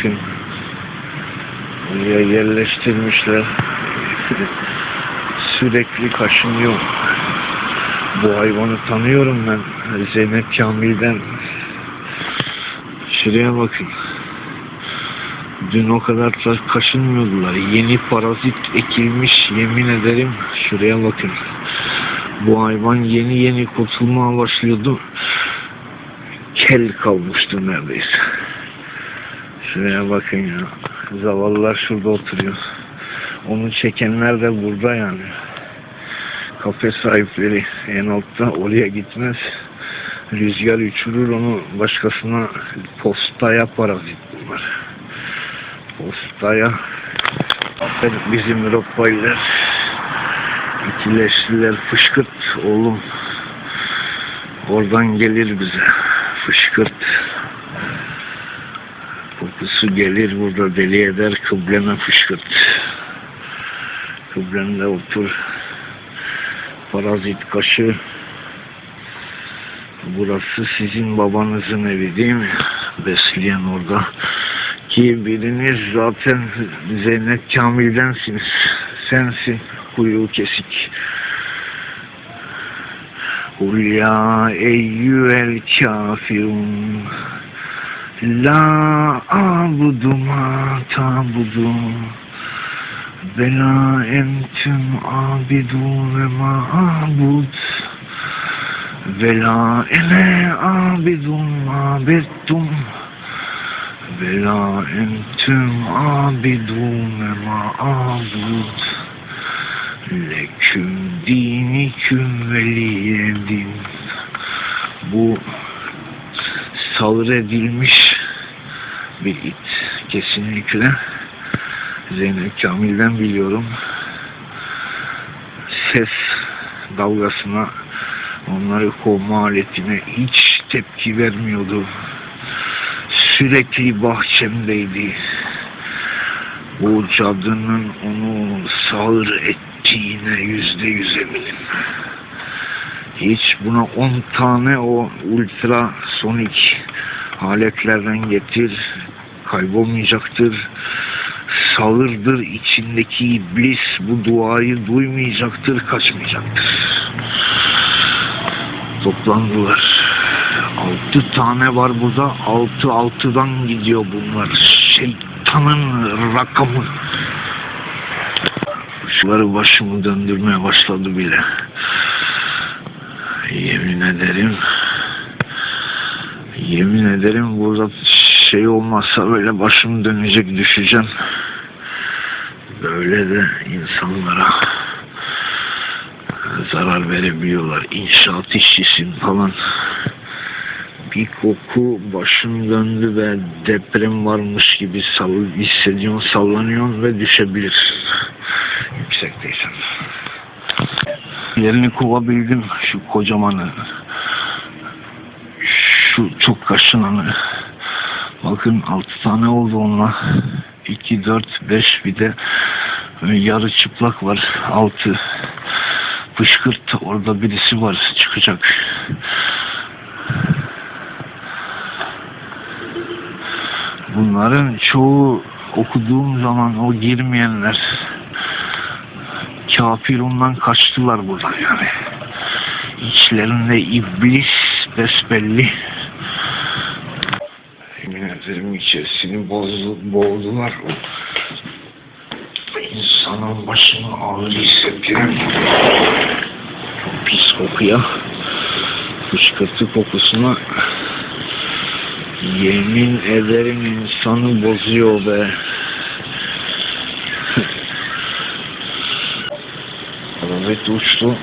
bakın. Buraya yerleştirmişler. Sürekli kaşınıyor. Bu hayvanı tanıyorum ben. Zeynep Kamil'den. Şuraya bakın. Dün o kadar da kaşınmıyordular. Yeni parazit ekilmiş yemin ederim. Şuraya bakın. Bu hayvan yeni yeni kurtulmaya başlıyordu. Kel kalmıştı neredeyse. Şuraya bakın ya. Zavallılar şurada oturuyor. Onu çekenler de burada yani. Kafe sahipleri en altta oraya gitmez. Rüzgar uçurur onu başkasına postaya parazit bunlar. Postaya bizim Rottweiler ikileştiler fışkırt oğlum oradan gelir bize fışkırt kokusu gelir burada deli eder kıbleme fışkırt. Kıblemde otur. Parazit kaşı. Burası sizin babanızın evi değil mi? Besleyen orada. Ki biriniz zaten Zeynep Kamil'densiniz. Sensin kuyruğu kesik. Kul ya eyyüel kafirun La abudu ma tabudun ve la entum abidun ve ma abud ve la ene abidun ma bettum ve la entum abidun ve ma abud leküm diniküm veliyedin. Bu sağır edilmiş bir it kesinlikle. Zeynep Kamil'den biliyorum. Ses dalgasına onları kovma aletine hiç tepki vermiyordu. Sürekli bahçemdeydi. Bu cadının onu sağır ettiğine yüzde yüz eminim. Hiç buna 10 tane o ultrasonik aletlerden getir kaybolmayacaktır. Sağırdır içindeki iblis bu duayı duymayacaktır kaçmayacaktır. Toplandılar. Altı tane var burada. Altı altıdan gidiyor bunlar. Şeytanın rakamı. Kuşları başımı döndürmeye başladı bile. Yemin ederim yemin ederim burada şey olmazsa böyle başım dönecek düşeceğim. Böyle de insanlara zarar verebiliyorlar. İnşaat işçisin falan. Bir koku başım döndü ve deprem varmış gibi sall hissediyorsun, sallanıyorsun ve düşebilirsin. Yüksekteysen yerini kovabildim şu kocamanı şu çok kaşınanı. Bakın altı tane oldu onunla. 2, 4, 5 bir de yarı çıplak var. Altı fışkırt. Orada birisi var çıkacak. Bunların çoğu okuduğum zaman o girmeyenler kafirundan kaçtılar buradan yani. İçlerinde iblis besbelli. Ederim içerisini bozdu, boğdular. İnsanın başını ağır hissettiren pis kokuya fışkırtı kokusuna yemin ederim insanı bozuyor be. Evet uçtu.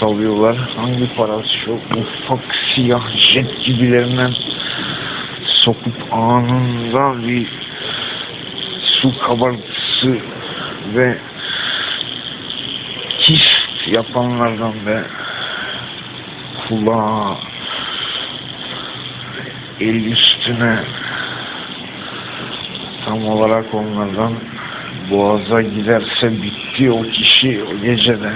Salıyorlar. Hangi parası çok ufak siyah jet gibilerinden sokup anında bir su kabartısı ve kist yapanlardan ve kulağa el üstüne tam olarak onlardan boğaza giderse bitti o kişi o gecede.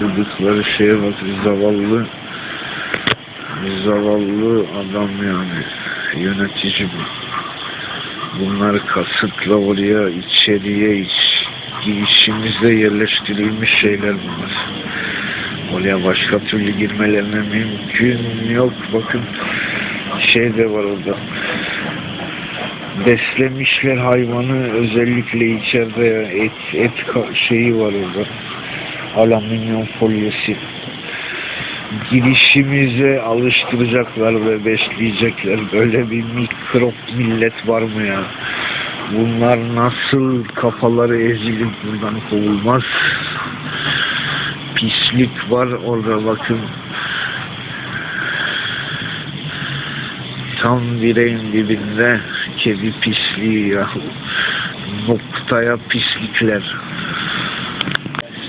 Durdukları şeye bak zavallı zavallı adam yani. yönetici bu. Bunlar kasıtla oraya içeriye iç, girişimizde yerleştirilmiş şeyler bunlar. Oraya başka türlü girmelerine mümkün yok. Bakın şey de var orada. Beslemişler hayvanı özellikle içeride et, et şeyi var orada. Alüminyum folyesi. Girişimize alıştıracaklar ve besleyecekler. Böyle bir mikrop millet var mı ya? Bunlar nasıl kafaları ezilip buradan kovulmaz? Pislik var orada bakın. Tam direğin dibinde kedi pisliği ya. Noktaya pislikler.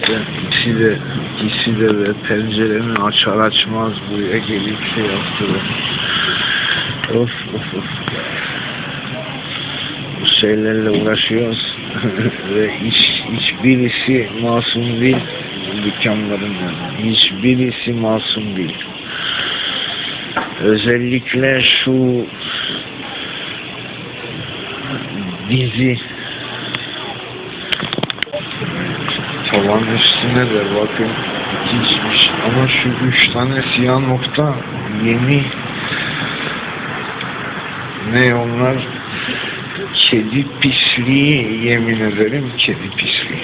İşte ikisi de, ikisi de ve penceremi açar açmaz buraya gelip şey yaptılar. Of of of. Bu şeylerle uğraşıyoruz ve hiç, hiçbirisi masum değil dükkanların yani. Hiçbirisi masum değil. Özellikle şu dizi tavan üstüne de bakın hiçmiş ama şu üç tane siyah nokta yeni. Ne onlar? Kedi pisliği yemin ederim kedi pisliği.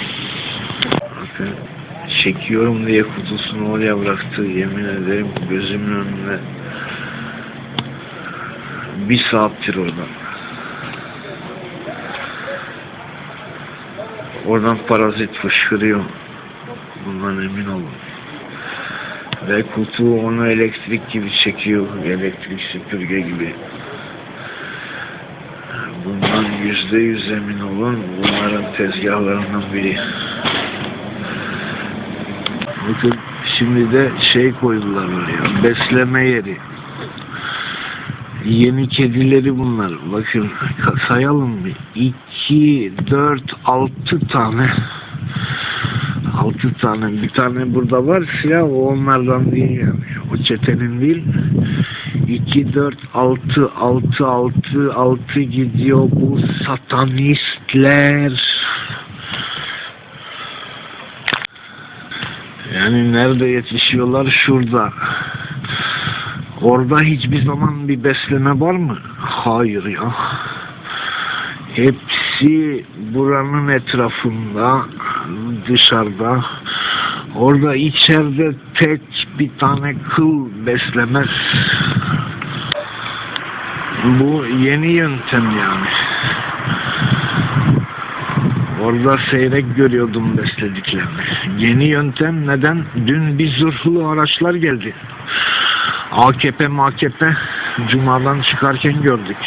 Bakın çekiyorum diye kutusunu oraya bıraktı yemin ederim gözümün önünde bir saattir orada oradan parazit fışkırıyor. Bundan emin olun. Ve kutu onu elektrik gibi çekiyor. Elektrik süpürge gibi. Bundan yüzde yüz emin olun. Bunların tezgahlarından biri. Bakın şimdi de şey koydular oraya. Besleme yeri Yeni kedileri bunlar. Bakın sayalım bir. 2, 4, 6 tane. 6 tane. Bir tane burada var siyah. O onlardan değil yani. O çetenin değil. 2, 4, 6, 6, 6, 6 gidiyor bu satanistler. Yani nerede yetişiyorlar? Şurada. Orada hiçbir zaman bir besleme var mı? Hayır ya. Hepsi buranın etrafında, dışarıda. Orada içeride tek bir tane kıl beslemez. Bu yeni yöntem yani. Orada seyrek görüyordum beslediklerini. Yeni yöntem neden? Dün bir zırhlı araçlar geldi. AKP MAKP Cuma'dan çıkarken gördük.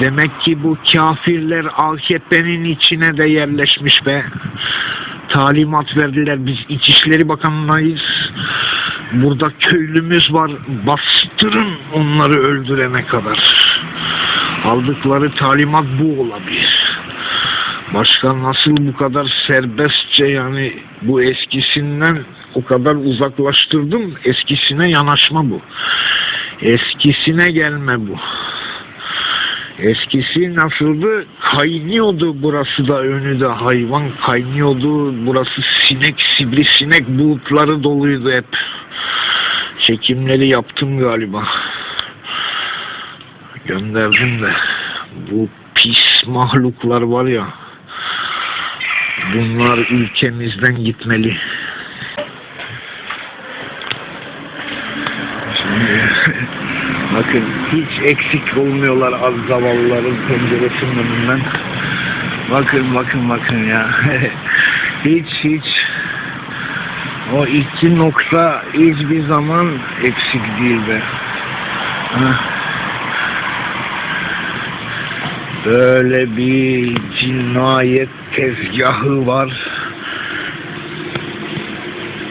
Demek ki bu kafirler AKP'nin içine de yerleşmiş be. Talimat verdiler. Biz İçişleri Bakanlığıyız. Burada köylümüz var. Bastırın onları öldürene kadar. Aldıkları talimat bu olabilir. Başka nasıl bu kadar serbestçe yani bu eskisinden o kadar uzaklaştırdım. Eskisine yanaşma bu. Eskisine gelme bu. Eskisi nasıldı? Kaynıyordu burası da önü de hayvan kaynıyordu. Burası sinek, sivrisinek bulutları doluydu hep. Çekimleri yaptım galiba. Gönderdim de. Bu pis mahluklar var ya. Bunlar ülkemizden gitmeli. Bakın hiç eksik olmuyorlar az zavallıların penceresinin önünden. Bakın bakın bakın ya. hiç hiç o iki nokta hiçbir zaman eksik değil be. Hah. Böyle bir cinayet tezgahı var.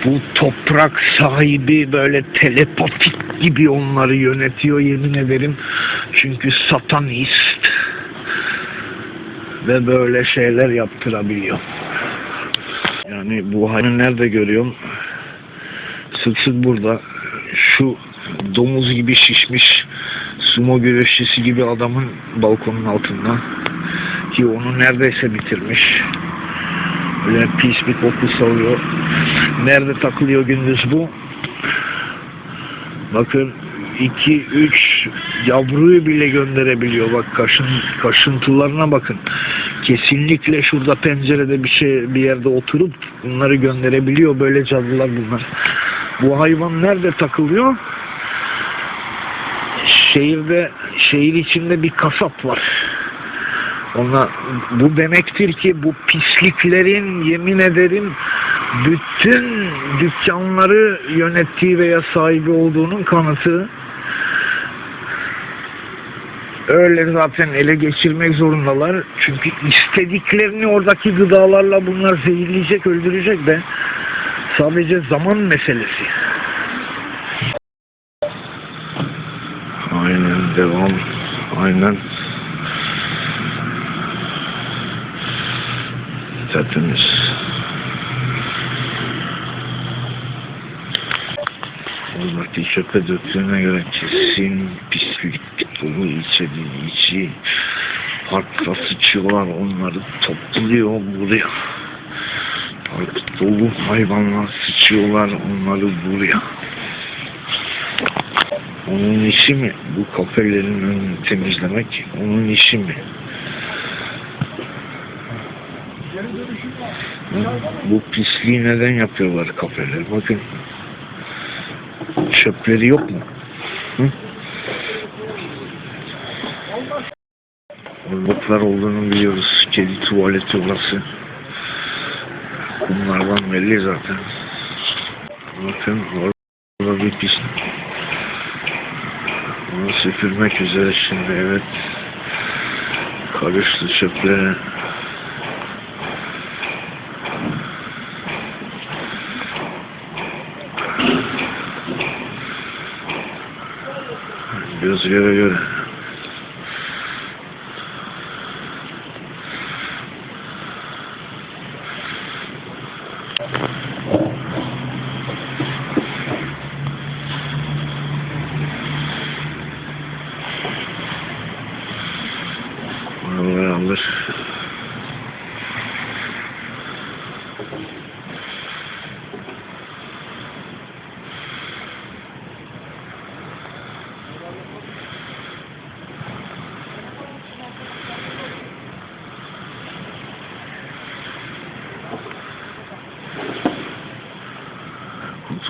Bu toprak sahibi böyle telepatik gibi onları yönetiyor yemin ederim. Çünkü satanist. Ve böyle şeyler yaptırabiliyor. Yani bu hayvanı nerede görüyorum? Sık sık burada. Şu domuz gibi şişmiş sumo güreşçisi gibi adamın balkonun altında ki onu neredeyse bitirmiş. Öyle pis bir koku salıyor. Nerede takılıyor gündüz bu? Bakın 2 3 yavruyu bile gönderebiliyor. Bak kaşın kaşıntılarına bakın. Kesinlikle şurada pencerede bir şey bir yerde oturup bunları gönderebiliyor. Böyle cadılar bunlar. Bu hayvan nerede takılıyor? Şehirde şehir içinde bir kasap var. Ona bu demektir ki bu pisliklerin yemin ederim bütün dükkanları yönettiği veya sahibi olduğunun kanıtı. Öyle zaten ele geçirmek zorundalar. Çünkü istediklerini oradaki gıdalarla bunlar zehirleyecek, öldürecek de sadece zaman meselesi. Aynen devam. Aynen. Tertemiz. Oradaki çöpe döktüğüne göre kesin pislik dolu içeriği içi parkta sıçıyorlar onları topluyor buraya. Park dolu hayvanlar sıçıyorlar onları buraya. Onun işi mi? Bu kafelerin önünü temizlemek onun işi mi? Bu pisliği neden yapıyorlar kafeler? Bakın çöpleri yok mu? Hı? Olduğunu biliyoruz. Kedi tuvaleti orası. Kumlardan belli zaten. Bakın orada bir pis. Onu süpürmek üzere şimdi evet. Karıştı çöplere. Göz göre göre.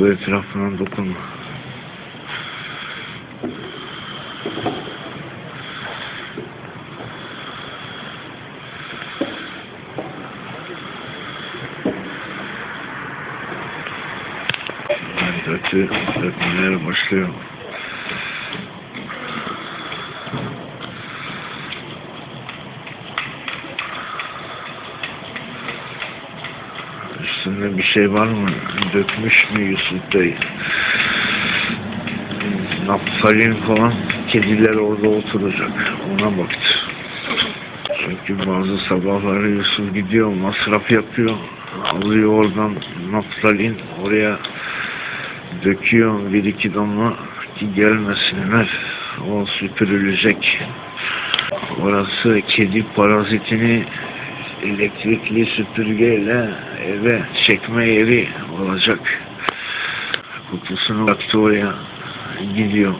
Kutu etrafına dokunma. Dökü, dökmeler başlıyor. Üstünde bir şey var mı? Dökmüş mü Yusuf Bey? Naftalin falan kediler orada oturacak. Ona baktı. Çünkü bazı sabahları Yusuf gidiyor, masraf yapıyor. Alıyor oradan naftalin oraya döküyor bir iki damla ki gelmesinler. O süpürülecek. Orası kedi parazitini elektrikli süpürgeyle eve çekme yeri olacak. Kutusunu bıraktı oraya gidiyor.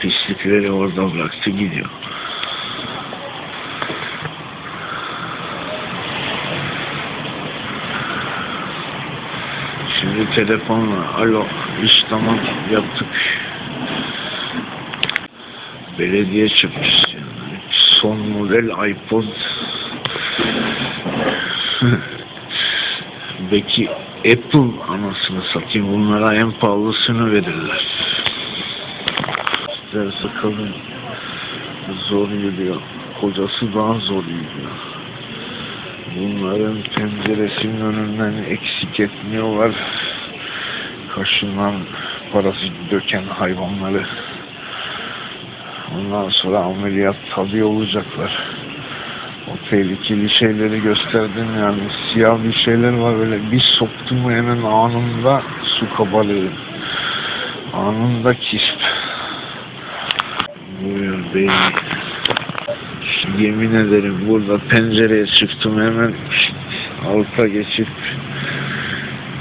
Pislikleri orada bıraktı gidiyor. Şimdi telefonla alo iş tamam yaptık. Belediye çöpçüsü. Son model iPod Belki Apple anasını satayım bunlara en pahalısını verirler. Derse kalın zor yürüyor. Kocası daha zor yürüyor. Bunların penceresinin önünden eksik etmiyorlar. Kaşınan parası döken hayvanları. Ondan sonra ameliyat tabi olacaklar. O tehlikeli şeyleri gösterdim yani siyah bir şeyler var böyle bir soktum hemen anında su kabarıyor. Anında kisp. beyni. Yemin ederim burada pencereye çıktım hemen alta geçip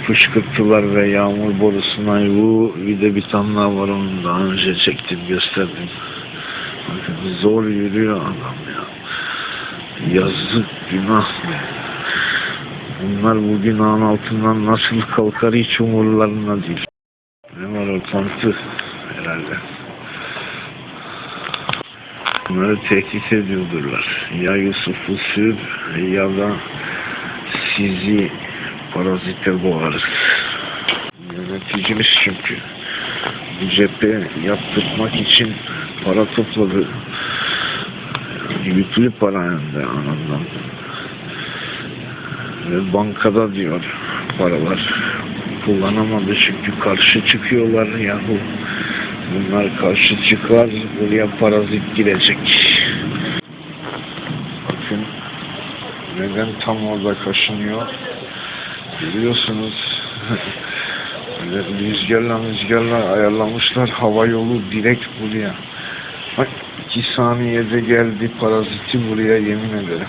fışkırtılar ve yağmur borusuna bu bir de bir tane var onu daha önce çektim gösterdim. Zor yürüyor adam ya. Yazık günah be. Bunlar bu günahın altından nasıl kalkar hiç umurlarında değil. Ne var o tantı herhalde. Bunları tehdit ediyordular. Ya Yusuf'u sür ya da sizi parazite boğarız. Yöneticimiz çünkü bu cephe yaptırmak için para topladı. Yüklü para hem de anından. Ve bankada diyor paralar kullanamadı çünkü karşı çıkıyorlar yahu. Bunlar karşı çıkar buraya parazit girecek. Bakın neden tam orada kaşınıyor görüyorsunuz. Rüzgarla rüzgarla ayarlamışlar hava yolu direkt buraya. İki saniyede geldi paraziti buraya yemin ederim.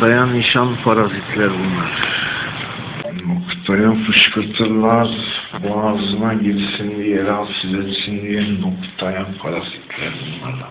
Dayan nişan parazitler bunlar. Noktaya fışkırtırlar, boğazına girsin diye, rahatsız etsin diye noktaya parazitler bunlarla.